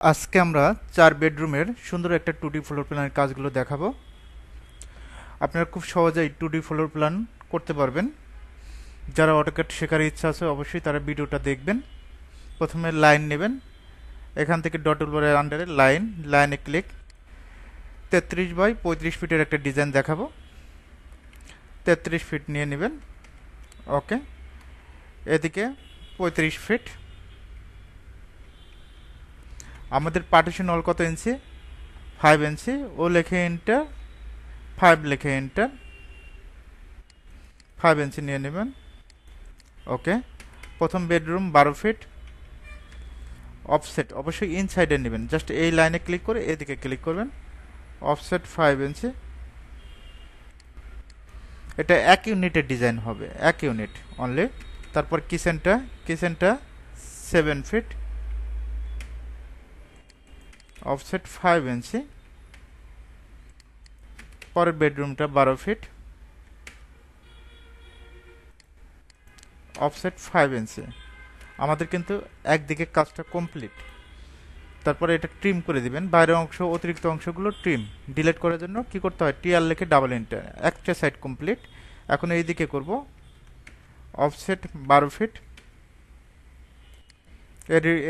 আজকে আমরা চার বেডরুমের সুন্দর একটা টু ডি ফ্লোর প্ল্যানের কাজগুলো দেখাবো। আপনারা খুব সহজেই টু ডি ফ্লোর প্ল্যান করতে পারবেন। যারা অটোক্যাট শেখার ইচ্ছা আছে, অবশ্যই তারা ভিডিওটা দেখবেন। প্রথমে লাইন নেবেন। এখান থেকে ডট উলবারের আন্ডারে লাইন লাইনে ক্লিক তেত্রিশ বাই পঁয়ত্রিশ ফিটের একটা ডিজাইন দেখাবো। তেত্রিশ ফিট নিয়ে নেবেন। ওকে এদিকে পঁয়ত্রিশ ফিট আমাদের পার্টিশন অল কত ইঞ্চি ফাইভ ইঞ্চি ও লেখে এন্টার ফাইভ লেখে এন্টার ফাইভ ইঞ্চি নিয়ে নেবেন। ওকে প্রথম বেডরুম বারো ফিট অফসেট অবশ্যই ইনসাইডে নেবেন। জাস্ট এই লাইনে ক্লিক করে এদিকে ক্লিক করবেন। অফসেট ফাইভ ইঞ্চি এটা এক ইউনিটের ডিজাইন হবে, এক ইউনিট অনলি তারপর কিচেনটা কিচেনটা seven feet offset five inch পরের বেডরুমটা বারো ফিট অফসেট ফাইভ ইঞ্চি আমাদের কিন্তু একদিকে কাজটা কমপ্লিট তারপরে এটা ট্রিম করে দিবেন, বাইরের অংশ, অতিরিক্ত অংশগুলো ট্রিম ডিলিট করার জন্য কি করতে হয় টিআর লিখে ডাবল এন্টার একটা সাইড কমপ্লিট এখন এই দিকে করব, অফসেট বারো ফিট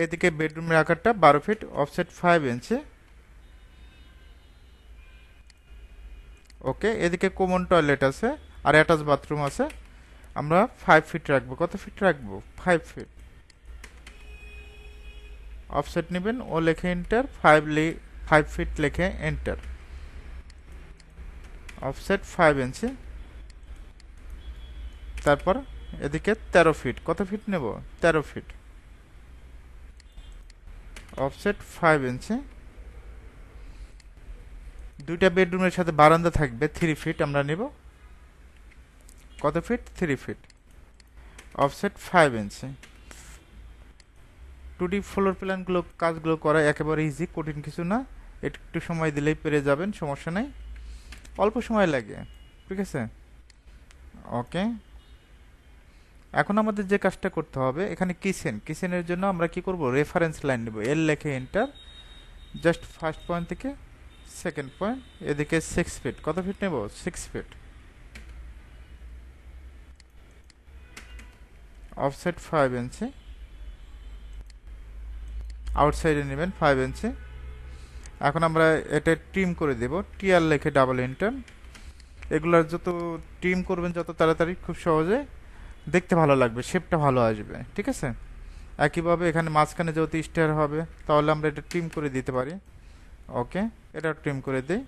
এদিকে বেডরুমের আকারটা বারো feet offset five inch okay এদিকে কমন টয়লেট আছে আর অ্যাটাচ বাথরুম আছে। আমরা ফাইভ ফিট রাখব। কত ফিট রাখব? ফাইভ ফিট অফসেট নেবেন ও লেখে এন্টার ফাইভ লি ফাইভ ফিট লেখে এন্টার অফসেট ফাইভ ইঞ্চি তারপর এদিকে তেরো ফিট কত ফিট নেব? তেরো ফিট অফসেট ফাইভ ইঞ্চি দুইটা বেডরুমের সাথে বারান্দা থাকবে থ্রি ফিট আমরা নেব। কত feet three feet offset five inch two D floor প্ল্যানগুলো কাজগুলো করা একেবারে ইজি কঠিন কিছু না। একটু সময় দিলেই পেরে যাবেন, সমস্যা নেই। অল্প সময় লাগে, ঠিক আছে? ওকে এখন আমাদের যে কাজটা করতে হবে, এখানে কিচেন কিচেনের জন্য আমরা কি করব? রেফারেন্স লাইন নেব। এল লেখে এন্টার জাস্ট ফার্স্ট পয়েন্ট থেকে সেকেন্ড পয়েন্ট এদিকে সিক্স ফিট কত ফিট নেব? Six feet offset five inch আউটসাইডে নেবেন ফাইভ ইঞ্চি এখন আমরা এটা ট্রিম করে দেব। টিআর লেখে ডাবল এন্টার এগুলার যত ট্রিম করবেন, যত তাড়াতাড়ি, খুব সহজে দেখতে ভালো লাগবে শেপটা ভালো আসবে, ঠিক আছে? একইভাবে এখানে মাঝখানে যেহেতু স্টার হবে, তাহলে আমরা এটা ট্রিম করে দিতে পারি। ওকে এটা ট্রিম করে দিই।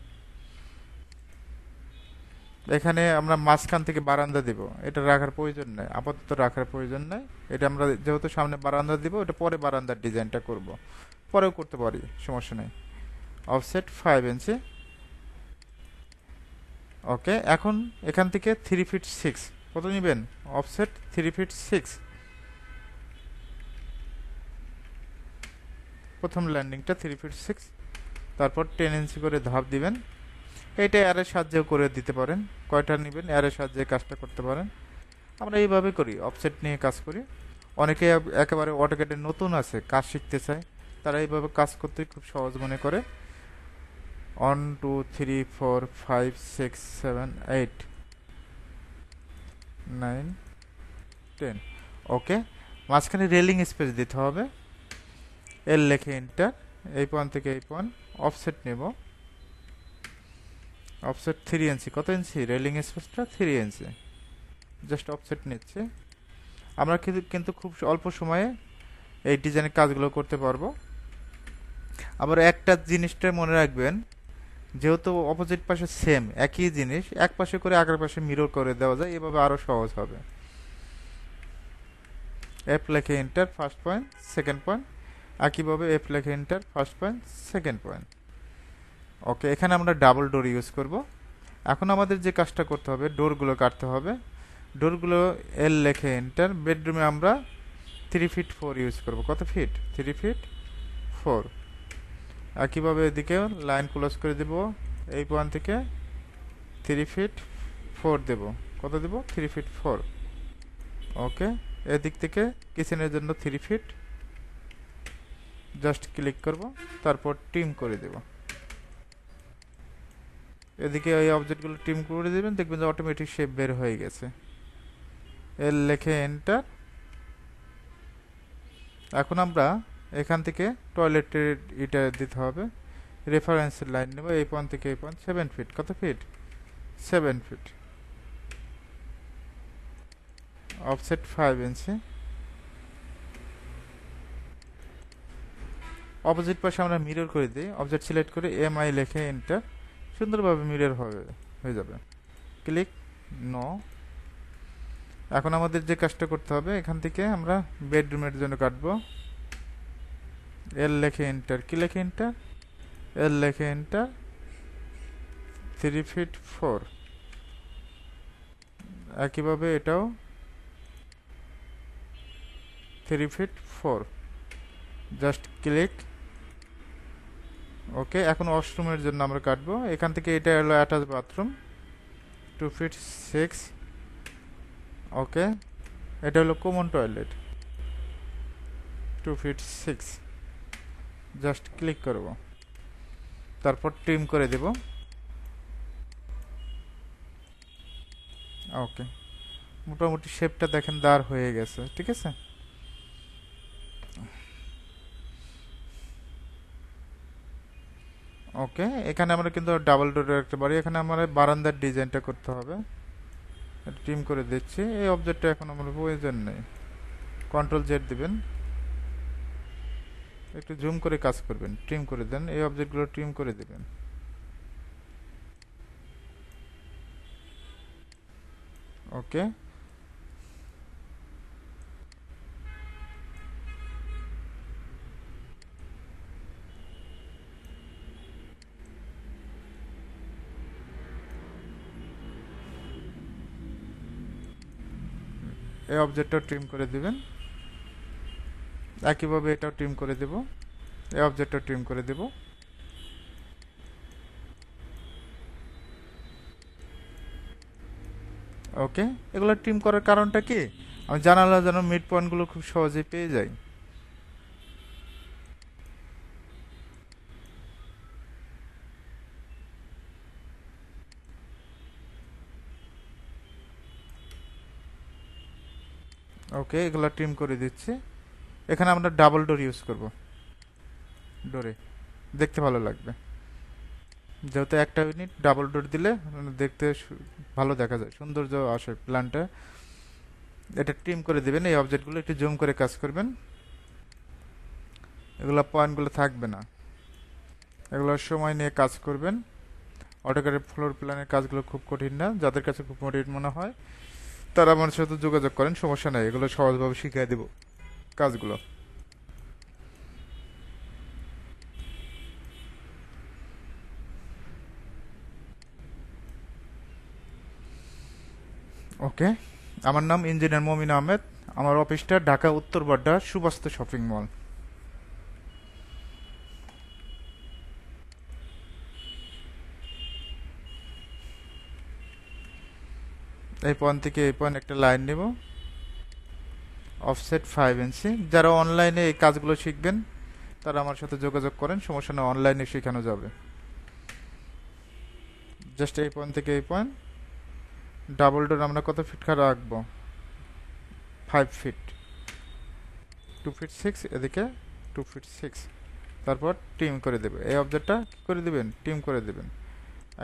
এখানে আমরা মাঝখান থেকে বারান্দা দিব, এটা রাখার প্রয়োজন নেই, আপাতত রাখার প্রয়োজন নেই। এটা আমরা যেহেতু সামনে বারান্দা দিব, এটা পরে বারান্দার ডিজাইনটা করব। পরেও করতে পারি, সমস্যা নেই। অফসেট ফাইভ ইঞ্চি ওকে এখন এখান থেকে থ্রি ফিট সিক্স কত নেবেন? অফসেট থ্রি ফিট সিক্স প্রথম ল্যান্ডিংটা থ্রি ফিট সিক্স তারপর টেন ইঞ্চি করে ধাপ দিবেন। এইটা এয়ারের সাহায্যেও করে দিতে পারেন। কয়টা নেবেন? এয়ারের সাহায্যে কাজটা করতে পারেন। আমরা এইভাবে করি অফসেট নিয়ে কাজ করি। অনেকে একেবারে অটোকেটে নতুন আছে, কাজ শিখতে চায়। তারা এইভাবে কাজ করতে খুব সহজ মনে করে। One two three four five six seven eight nine, ten. Okay, মাঝখানে রেলিং স্পেস দিতে হবে। এল লেখে এন্টার এই পয়েন্ট থেকে এই পয়েন্ট অফসেট নেব। অফসেট থ্রি ইঞ্চি কত ইঞ্চি রেলিং স্পেসটা থ্রি ইঞ্চি জাস্ট অফসেট নিচ্ছে। আমরা কিন্তু কিন্তু খুব অল্প সময়ে এই ডিজাইনের কাজগুলো করতে পারব। আবার একটা জিনিসটা মনে রাখবেন যেহেতু অপোজিট পাশে সেম একই জিনিস, এক পাশে করে আগের পাশে মিরর করে দেওয়া যায়, এভাবে আরও সহজ হবে। এফ লেখে enter first point second point একইভাবে এফ লেখে enter first point second point okay এখানে আমরা ডাবল ডোর ইউজ করব। এখন আমাদের যে কাজটা করতে হবে ডোরগুলো কাটতে হবে। ডোরগুলো এল লেখে এন্টার বেডরুমে আমরা থ্রি ফিট ফোর ইউজ করব। কত ফিট থ্রি ফিট ফোর একইভাবে এদিকেও লাইন ক্লোজ করে দেব। এই পয়েন্ট থেকে থ্রি ফিট ফোর দেব। কত দেব? থ্রি ফিট ফোর ওকে এদিক থেকে কিচেনের জন্য থ্রি ফিট জাস্ট ক্লিক করব। তারপর টিম করে দেব। এদিকে এই অবজেক্টগুলো টিম করে দেবেন। দেখবেন যে অটোমেটিক শেপ বের হয়ে গেছে। এর লেখে এন্টার এখন আমরা এখান থেকে টয়লেটের এটা দিতে হবে। রেফারেন্সের লাইন নেব, এই পয়েন্ট থেকে এই পয়েন্ট সেভেন ফিট কত feet seven feet offset five inch opposite পাশে আমরা মিরর করে দিই। অবজেক্ট সিলেক্ট করে এম আই লেখে এন্টার সুন্দরভাবে মিরর হবে, হয়ে যাবে। ক্লিক ন এখন আমাদের যে কাজটা করতে হবে, এখান থেকে আমরা বেডরুমের জন্য কাটবো। এল লেখে এন্টার কি লেখে এন্টার এল লেখে এন্টার থ্রি ফিট ফোর একইভাবে এটাও three feet four just click okay এখন ওয়াশরুমের জন্য আমরা কাটবো। এখান থেকে এটা হলো attach bathroom two feet six okay এটা হলো common toilet two feet six just click করব। তারপর ট্রিম করে দেব। ওকে মোটামুটি শেপটা দেখেন দাঁড় হয়ে গেছে, ঠিক আছে? ওকে এখানে আমরা কিন্তু ডাবল ডোর রাখতে পারি। এখানে আমার বারান্দার ডিজাইনটা করতে হবে। ট্রিম করে দিচ্ছি। এই অবজেক্টটা এখন আমার প্রয়োজন নেই। কন্ট্রোল জেড দিবেন। একটু জুম করে কাজ করবেন ট্রিম করে দেন, এই অবজেক্টগুলো ট্রিম করে দিবেন। ওকে এই অবজেক্টটাও ট্রিম করে দিবেন। একইভাবে এটাও ট্রিম করে দেব। এই অবজেক্টটাও ট্রিম করে দেব। ওকে এগুলো ট্রিম করার কারণটা কি? আমি জানালা যেন মিড পয়েন্টগুলো খুব সহজে পেয়ে যাই। ওকে এগুলো ট্রিম করে দিচ্ছি। এখানে আমরা ডাবল ডোর ইউজ করব। ডোরে দেখতে ভালো লাগবে। যেহেতু একটা ইউনিট ডাবল ডোর দিলে, দেখতে ভালো দেখা যায়। সৌন্দর্য আসে প্ল্যানটা এটা ট্রিম করে দেবেন, এই অবজেক্টগুলো একটু জুম করে কাজ করবেন। এগুলো পয়েন্টগুলো থাকবে না। এগুলো সময় নিয়ে কাজ করবেন। অটোকারের ফ্লোর প্ল্যানের কাজগুলো খুব কঠিন না, যাদের কাছে খুব কঠিন মনে হয়, তারা আমার সাথে যোগাযোগ করেন, সমস্যা নাই। এগুলো সহজভাবে শিখিয়ে দেব। কাজগুলো। ওকে আমার নাম ইঞ্জিনিয়ার মমিন আহমেদ। আমার অফিসটা ঢাকা উত্তর বাড্ডা সুবাস্ত শপিং মল। এই পয়েন্ট থেকে এই পয়েন্ট একটা লাইন নেব। অফসেট ফাইভ ইঞ্চি যারা অনলাইনে এই কাজগুলো শিখবেন, তারা আমার সাথে যোগাযোগ করেন, সমস্যা নেই অনলাইনে শেখানো যাবে। জাস্ট এই পয়েন্ট থেকে এই পয়েন্ট ডাবল ডোর আমরা কত ফিট খারাপ রাখব? Five feet two feet six এদিকে টু ফিট সিক্স তারপর টিম করে দেবে। এই অবজেক্টটা কী করে দেবেন? টিম করে দেবেন।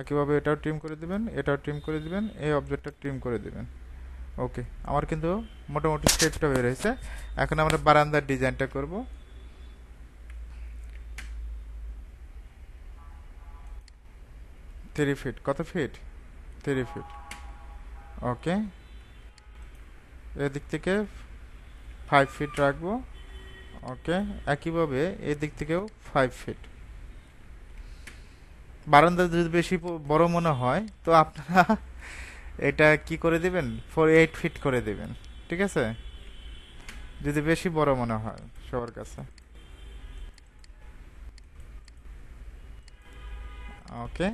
একইভাবে এটাও টিম করে দিবেন, এটাও টিম করে দিবেন, এই অবজেক্টটা টিম করে দিবেন। ওকে আমার কিন্তু মোটামুটি শেপটা বের হয়েছে এখন আমরা বারান্দার ডিজাইনটা করব। থ্রি ফিট কত ফিট থ্রি ফিট ওকে এদিক থেকে ফাইভ ফিট রাখব। ওকে একইভাবে এদিক থেকেও ফাইভ ফিট বারান্দা যদি বেশি বড় মনে হয়, তো আপনারা এটা কি করে দিবেন? ফোর এইট ফিট করে দিবেন, ঠিক আছে? যদি বেশি বড় মনে হয় সবার কাছে। ওকে,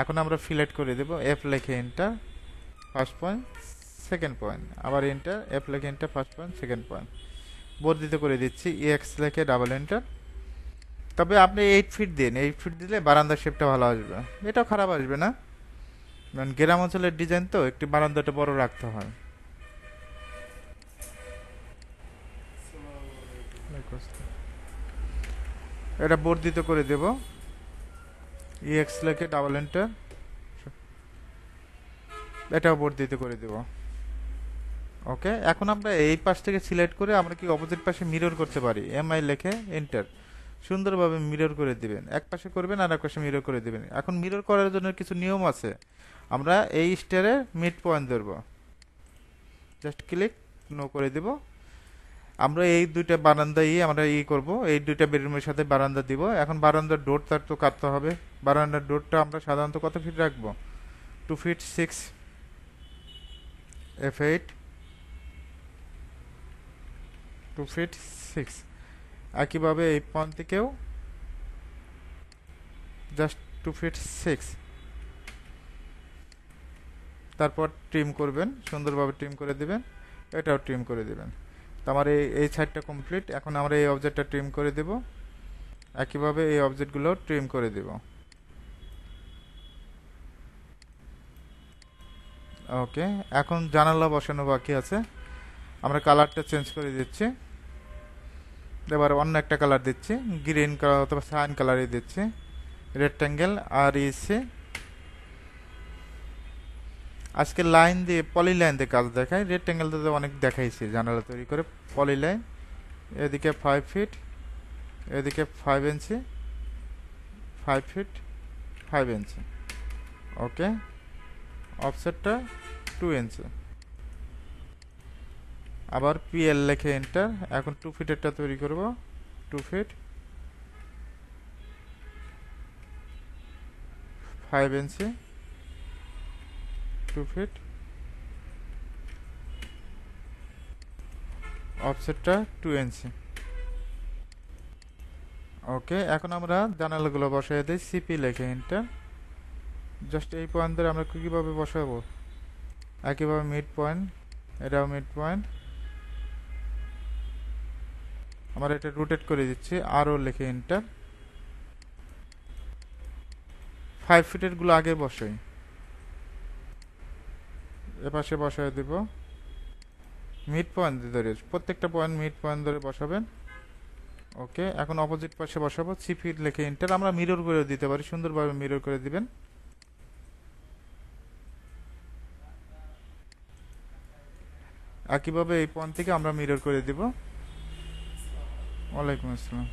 এখন আমরা ফিলেট করে দেব এফ লেখে enter first point second point আবার এন্টার এফ লেখে enter first point second point বর্ধিত করে দিচ্ছি এক্স লেখে ডাবল এন্টার তবে আপনি এইট ফিট দিন এইট ফিট দিলে বারান্দার শেপটা ভালো আসবে। এটাও খারাপ আসবে না। কারণ গ্রাম অঞ্চলের ডিজাইন তো একটু বারান্দাটা বড় রাখতে হয়। এটা বর্ধিত করে দেব। ইএক্স লেখে ডাবল এন্টার এটাও বর্ধিত করে দেব। ওকে এখন আমরা এই পাশ থেকে সিলেক্ট করে আমরা কি অপোজিট পাশে মিরর করতে পারি? এমআই লেখে এন্টার সুন্দরভাবে মিরর করে দিবেন। এক পাশে করবেন আর এক পাশে মিরর করে দিবেন। এখন মিরর করার জন্য কিছু নিয়ম আছে। আমরা এই স্টারে মিড পয়েন্ট ধরব। জাস্ট ক্লিক নো করে দেব। আমরা এই দুইটা বারান্দা ই আমরা ই করব। এই দুইটা বেডরুমের সাথে বারান্দা দিব। এখন বারান্দার ডোর তার তো কাটতে হবে। বারান্দার ডোরটা আমরা সাধারণত কত ফিট রাখব? Two feet six F eight two feet six একইভাবে এই পয়েন্ট থেকেও জাস্ট টু ফিট সিক্স তারপর ট্রিম করবেন, সুন্দরভাবে ট্রিম করে দিবেন, এটাও ট্রিম করে দিবেন। তো আমার এই এই সাইডটা কমপ্লিট এখন আমরা এই অবজেক্টটা ট্রিম করে দেব। একইভাবে এই অবজেক্টগুলো ট্রিম করে দেব। ওকে এখন জানালা বসানো বাকি আছে। আমরা কালারটা চেঞ্জ করে দিচ্ছি। এবার অন্য একটা কালার দিচ্ছি গ্রিন কালার অথবা সাইন কালারই দিচ্ছি রেক্ট্যাঙ্গেল আর ইসে আজকে লাইন দিয়ে পলি লাইন দিয়ে কাজ দেখায় রেক্ট্যাঙ্গেল দিয়ে অনেক দেখাইছে, জানালা তৈরি করে পলি লাইন এদিকে ফাইভ ফিট এদিকে five inch five feet five inch okay অফসেটটা two inch আবার পিএল লেখে এন্টার এখন টু ফিটেরটা তৈরি করব। Two feet five inch two feet অফসেটটা two inch okay এখন আমরা জানালাগুলো বসাই দিই। সিপি লেখে এন্টার জাস্ট এই পয়েন্ট ধরে আমরা কীভাবে বসাবো? একইভাবে মিড পয়েন্ট এটাও মিড পয়েন্ট আমরা এটা রোটেট করে দিচ্ছি আরও লেখে এন্টার ফাইভ ফিটেরগুলো আগে বসাই। এপাশে বসায় দিব। মিড পয়েন্ট ধরে, প্রত্যেকটা পয়েন্ট মিড পয়েন্ট ধরে বসাবেন। ওকে এখন অপোজিট পাশে বসাবো সি ফিট লেখে এন্টার আমরা মিরর করে দিতে পারি, সুন্দরভাবে মিরর করে দিবেন। একইভাবে এই পয়েন্ট থেকে আমরা মিরর করে দিব। ওয়ালাইকুম আসসালাম।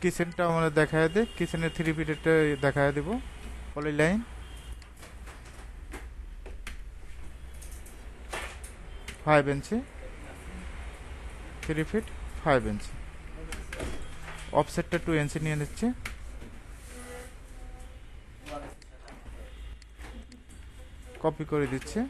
কিচেনটা আমরা দেখায় দে কিচেনের থ্রি ফিটেরটা দেখায় দেব। Polyline. Five inch three feet five inch অফসেটটা two inch নিয়ে নিচ্ছে। কপি করে দিচ্ছে।